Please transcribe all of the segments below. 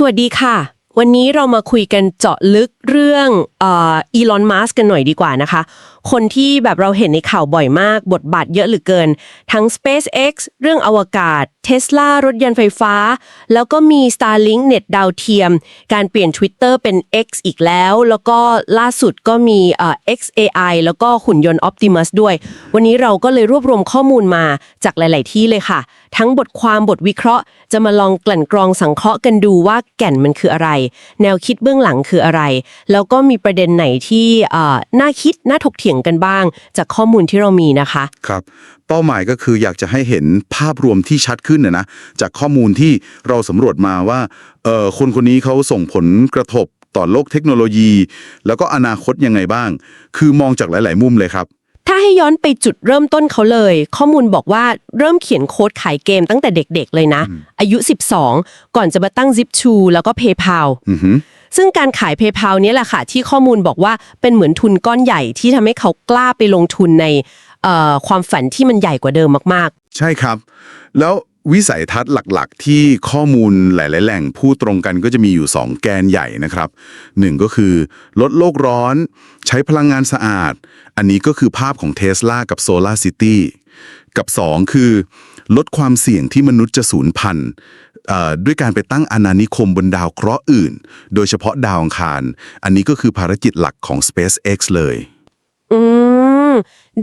สวัสดีค่ะ วันนี้เรามาคุยกันเจาะลึกเรื่องเอีลอนมัสกันหน่อยดีกว่านะคะ คนที่แบบเราเห็นในข่าวบ่อยมาก บทบาทเยอะเหลือเกิน ทั้ง SpaceX เรื่องอวกาศ Tesla รถยนต์ไฟฟ้า แล้วก็มี Starlink เน็ตดาวเทียม การเปลี่ยน Twitter เป็น X อีกแล้ว แล้วก็ล่าสุดก็มีเอ่อ XAI แล้วก็หุ่นยนต์ Optimus ด้วย วันนี้เราก็เลยรวบรวมข้อมูลมาจากหลาย ๆ ที่เลยค่ะ ทั้งบทความบทวิเคราะห์ จะมาลองกลั่นกรองสังเคราะห์กันดูว่าแก่นมันคืออะไรแนวคิดเบื้องหลังคืออะไร แล้วก็มีประเด็นไหนที่น่าคิดน่าถกเถียงกันบ้าง จากข้อมูลที่เรามีนะคะ ครับ เป้าหมายก็คืออยากจะให้เห็นภาพรวมที่ชัดขึ้นนะนะจากข้อมูลที่เราสำรวจมาว่าคนคนนี้เขาส่งผลกระทบต่อโลกเทคโนโลยี แล้วก็อนาคตยังไงบ้าง คือมองจากหลาย ๆ มุมเลยครับ ถ้าให้ย้อนไปจุดเริ่มต้นเขาเลย ข้อมูลบอกว่าเริ่มเขียนโค้ดขายเกมตั้งแต่เด็กๆเลยนะ อายุ 12 ก่อนจะมาตั้ง Zip2 แล้วก็ PayPal อือหือซึ่งการขาย PayPal เนี้ยแหละค่ะ ที่ข้อมูลบอกว่าเป็นเหมือนทุนก้อนใหญ่ที่ทำให้เขากล้าไปลงทุนในเอ่อความฝันที่มันใหญ่กว่าเดิมมากใช่ครับ แล้ว วิสัยทัศน์หลักๆ ที่ข้อมูลหลาย ๆ แหล่งพูดตรงกันก็จะมีอยู่ 2 แกนใหญ่นะครับหนึ่งก็คือ ลดโลกร้อน ใช้พลังงานสะอาด อันนี้ก็คือภาพของเท s l a กับ Solar City กับ 2 คือ ลดความเสี่ยงที่มนุษย์จะสูญพันธุ์ด้วยการไปตั้งอาณานิคมบนดาวเคราะห์อื่น โดยเฉพาะดาวอังคาร อันนี้ก็คือภารกิจหลักของ SpaceX เลย อืม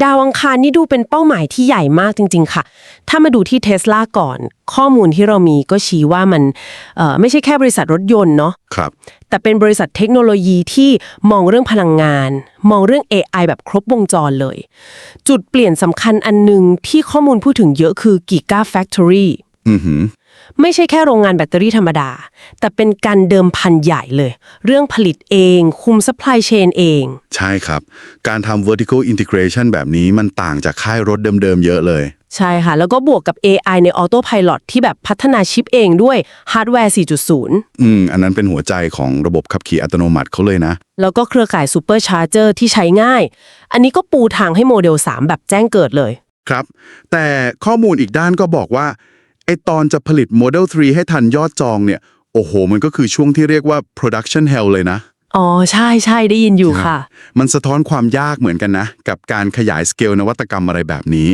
ดาวอังคารนี่ดูเป็นเป้าหมายที่ใหญ่มากจริง ๆ ค่ะ ถ้ามาดูที่เทสลาก่อน ข้อมูลที่เรามีก็ชี้ว่ามันเอ่อไม่ใช่แค่บริษัทรถยนต์เนาะครับ แต่เป็นบริษัทเทคโนโลยีที่มองเรื่องพลังงาน มองเรื่อง AI แบบครบวงจรเลย จุดเปลี่ยนสำคัญอันหนึงที่ข้อมูลพูดถึงเยอะคือ Giga Factory อือหือ ไม่ใช่แค่โรงงานแบตเตอรี่ธรรมดา แต่เป็นการเดิมพันใหญ่เลย เรื่องผลิตเอง คุม supply chain เอง ใช่ครับ การทำ vertical integration แบบนี้มันต่างจากค่ายรถเดิมๆเยอะเลย ใช่ค่ะ แล้วก็บวกกับ AI ใน Autopilot ที่แบบพัฒนาชิปเองด้วยฮาร์ดแวร์ 4.0 อืม อันนั้นเป็นหัวใจของระบบขับขี่อัตโนมัติเขาเลยนะ แล้วก็เครือข่าย Supercharger ที่ใช้ง่าย อันนี้ก็ปูทางให้โมเดล 3 แบบแจ้งเกิดเลย ครับ แต่ข้อมูลอีกด้านก็บอกว่า ไอตอนจะผลิต Model 3 ให้ทันยอดจองเนี่ย โอ้โห มันก็คือช่วงที่เรียกว่า production hell เลยนะ อ๋อ ใช่ใช่ได้ยินอยู่ค่ะ มันสะท้อนความยากเหมือนกันนะ กับการขยายสเกลนวัตกรรมอะไรแบบนี้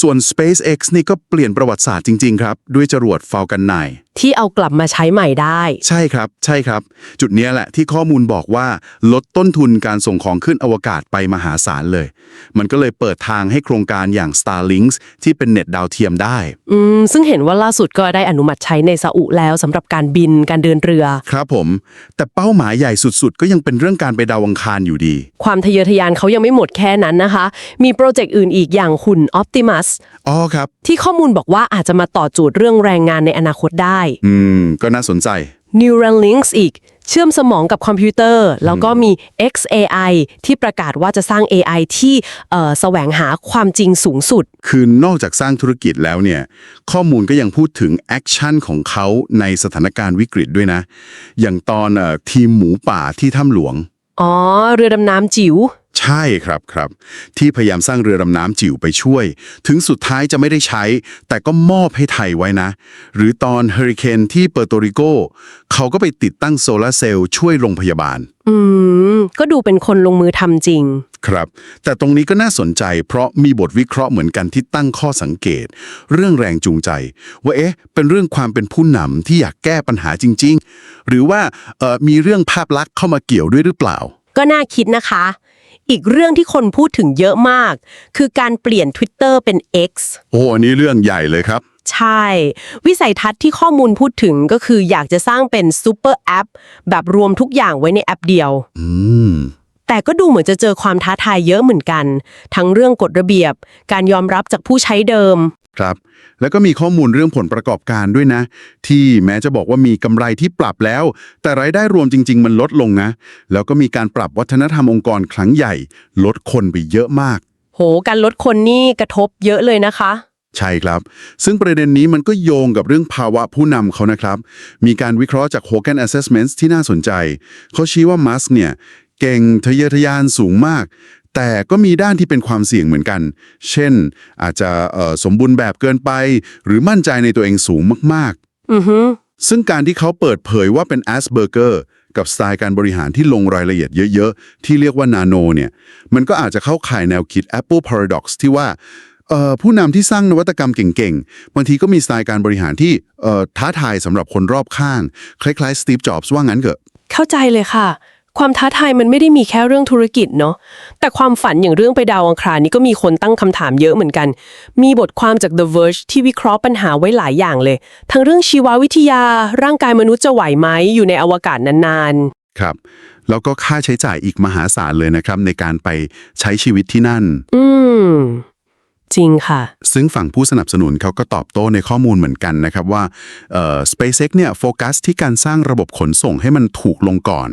ส่วน SpaceX นี่ก็เปลี่ยนประวัติศาสตร์จริง ๆ ครับ ด้วยจรวด Falcon 9ที่เอากลับมาใช้ใหม่ได้ ใช่ครับ ใช่ครับ จุดเนี้ยแหละที่ข้อมูลบอกว่าลดต้นทุนการส่งของขึ้นอวกาศไปมหาศาลเลย มันก็เลยเปิดทางให้โครงการอย่าง Starlink ที่เป็นเน็ตดาวเทียมได้ อืม ซึ่งเห็นว่าล่าสุดก็ได้อนุมัติใช้ในซาอุแล้วสำหรับการบินการเดินเรือ ครับผม แต่เป้าหมายใหญ่สุดๆ ก็ยังเป็นเรื่องการไปดาวอังคารอยู่ดี ความทะเยอทะยานเขายังไม่หมดแค่นั้นนะคะ มีโปรเจกต์อื่นอีกอย่างหุ่น Optimus อ๋อครับ ที่ข้อมูลบอกว่าอาจจะมาต่อจูดเรื่องแรงงานในอนาคตได้อืม ก็น่าสนใจ Neural Links อีก เชื่อมสมองกับคอมพิวเตอร์ แล้วก็มี XAI ที่ประกาศว่าจะสร้าง AI ที่เอ่อแสวงหาความจริงสูงสุด คือนอกจากสร้างธุรกิจแล้วเนี่ย ข้อมูลก็ยังพูดถึงแอคชั่นของเขาในสถานการณ์วิกฤตด้วยนะ อย่างตอนเออทีมหมูป่าที่ถ้ำหลวง อ๋อ เรือดำน้ำจิ๋ว ใช่ครับครับ ที่พยายามสร้างเรือดำน้ำจิ๋วไปช่วย ถึงสุดท้ายจะไม่ได้ใช้ แต่ก็มอบให้ไทยไว้นะ หรือตอนเฮอริเคนที่เปอร์โตริโกเขาก็ไปติดตั้งโซลาร์เซลล์ช่วยโรงพยาบาล อืม ก็ดูเป็นคนลงมือทำจริง ครับ แต่ตรงนี้ก็น่าสนใจเพราะมีบทวิเคราะห์เหมือนกันที่ตั้งข้อสังเกต เรื่องแรงจูงใจ ว่าเอ๊ะ เป็นเรื่องความเป็นผู้นำที่อยากแก้ปัญหาจริง ๆ หรือว่าเอ่อมีเรื่องภาพลักษณ์เข้ามาเกี่ยวด้วยหรือเปล่า ก็น่าคิดนะคะ อีกเรื่องที่คนพูดถึงเยอะมาก คือการเปลี่ยน Twitter เป็น X โอ้อันนี้เรื่องใหญ่เลยครับ ใช่ วิสัยทัศน์ที่ข้อมูลพูดถึงก็คืออยากจะสร้างเป็นซูเปอร์แอปแบบรวมทุกอย่างไว้ในแอปเดียว อืม แต่ก็ดูเหมือนจะเจอความท้าทายเยอะเหมือนกัน ทั้งเรื่องกฎระเบียบ การยอมรับจากผู้ใช้เดิม ครับ แล้วก็มีข้อมูลเรื่องผลประกอบการด้วยนะ ที่แม้จะบอกว่ามีกำไรที่ปรับแล้ว แต่รายได้รวมจริง ๆ มันลดลงนะ แล้วก็มีการปรับวัฒนธรรมองค์กรครั้งใหญ่ ลดคนไปเยอะมาก โห การลดคนนี่กระทบเยอะเลยนะคะ ใช่ครับ ซึ่งประเด็นนี้มันก็โยงกับเรื่องภาวะผู้นำเขานะครับ มีการวิเคราะห์จาก Hogan Assessments ที่น่าสนใจ เขาชี้ว่ามัสก์เนี่ยเก่งทะเยอทะยานสูงมาก แต่ก็มีด้านที่เป็นความเสี่ยงเหมือนกัน เช่น อาจจะเอ่อสมบูรณ์แบบเกินไป หรือมั่นใจในตัวเองสูงมากอือฮึๆซึ่งการที่เขาเปิดเผยว่าเป็น Asperger กับสไตล์การบริหารที่ลงรายละเอียดเยอะๆ ที่เรียกว่านาโนเนี่ย มันก็อาจจะเข้าข่ายแนวคิด Apple Paradox ที่ว่าเอ่อผู้นำที่สร้างนวัตกรรมเก่งๆ บางทีก็มีสไตล์การบริหารที่เอ่อท้าทายสำหรับคนรอบข้าง คล้ายๆ Steve Jobs ว่างั้นเถอะ เข้าใจเลยค่ะ ความท้าทายมันไม่ได้มีแค่เรื่องธุรกิจเนาะแต่ความฝันอย่างเรื่องไปดาวอังคารนี่ก็มีคนตั้งคำถามเยอะเหมือนกัน มีบทความจาก The Verge ที่วิเคราะห์ปัญหาไว้หลายอย่างเลย ทั้งเรื่องชีววิทยา ร่างกายมนุษย์จะไหวไหมอยู่ในอวกาศนานครับ แล้วก็ค่าใช้จ่ายอีกมหาศาลเลยนะครับ ในการไปใช้ชีวิตที่นั่นๆอืม จริงค่ะ ซึ่งฝั่งผู้สนับสนุนเขาก็ตอบโต้ในข้อมูลเหมือนกันนะครับว่าเอ่อ SpaceX เนี่ยโฟกัสที่การสร้างระบบขนส่งให้มันถูกลงก่อน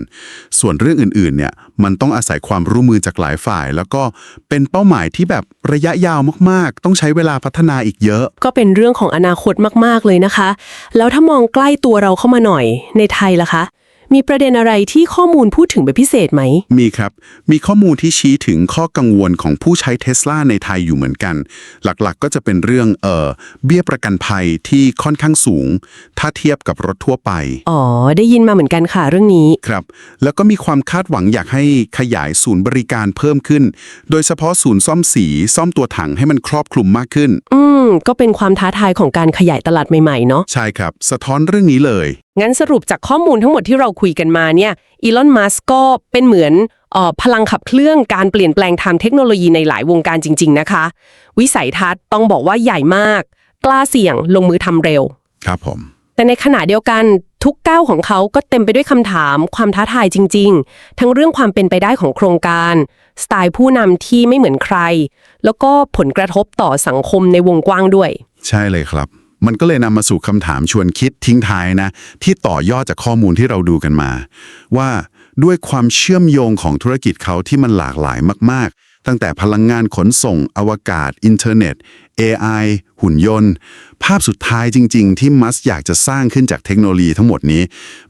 ส่วนเรื่องอื่นๆเนี่ยมันต้องอาศัยความร่วมมือจากหลายฝ่าย แล้วก็เป็นเป้าหมายที่แบบระยะยาวมากๆ ต้องใช้เวลาพัฒนาอีกเยอะ ก็เป็นเรื่องของอนาคตมากๆเลยนะคะ แล้วถ้ามองใกล้ตัวเราเข้ามาหน่อยในไทยล่ะคะ มีประเด็นอะไรที่ข้อมูลพูดถึงเป็นพิเศษไหม มีครับ มีข้อมูลที่ชี้ถึงข้อกังวลของผู้ใช้เทสลาในไทยอยู่เหมือนกัน หลักๆก็จะเป็นเรื่องเอ่อเบี้ยประกันภัยที่ค่อนข้างสูง ถ้าเทียบกับรถทั่วไป อ๋อ ได้ยินมาเหมือนกันค่ะเรื่องนี้ ครับ แล้วก็มีความคาดหวังอยากให้ขยายศูนย์บริการเพิ่มขึ้น โดยเฉพาะศูนย์ซ่อมสี ซ่อมตัวถังให้มันครอบคลุมมากขึ้น อืม ก็เป็นความท้าทายของการขยายตลาดใหม่ๆเนาะ ใช่ครับ สะท้อนเรื่องนี้เลย งั้นสรุปจากข้อมูลทั้งหมดที่เราคุยกันมาเนี่ยอีลอนมัสก์ก็เป็นเหมือนเอ่อพลังขับเคลื่อนการเปลี่ยนแปลงทางเทคโนโลยีในหลายวงการจริง ๆ นะคะ วิสัยทัศน์ต้องบอกว่าใหญ่มาก กล้าเสี่ยงลงมือทำเร็ว ครับผม แต่ในขณะเดียวกันทุกก้าวของเขาก็เต็มไปด้วยคำถาม ความท้าทายจริง ๆ ทั้งเรื่องความเป็นไปได้ของโครงการ สไตล์ผู้นำที่ไม่เหมือนใคร แล้วก็ผลกระทบต่อสังคมในวงกว้างด้วย ใช่เลยครับ มันก็เลยนำมาสู่คำถามชวนคิดทิ้งท้ายนะ ที่ต่อยอดจากข้อมูลที่เราดูกันมา ว่าด้วยความเชื่อมโยงของธุรกิจเขาที่มันหลากหลายมาก ๆ ตั้งแต่พลังงานขนส่ง อวกาศ อินเทอร์เน็ต AI หุ่นยนต์ ภาพสุดท้ายจริง ๆ ที่มัสอยากจะสร้างขึ้นจากเทคโนโลยีทั้งหมดนี้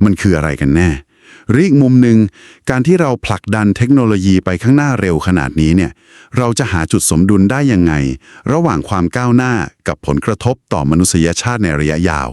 มันคืออะไรกันแน่ หรืออีกมุมหนึ่งการที่เราผลักดันเทคโนโลยีไปข้างหน้าเร็วขนาดนี้เนี่ยเราจะหาจุดสมดุลได้ยังไง ระหว่างความก้าวหน้ากับผลกระทบต่อมนุษยชาติในระยะยาว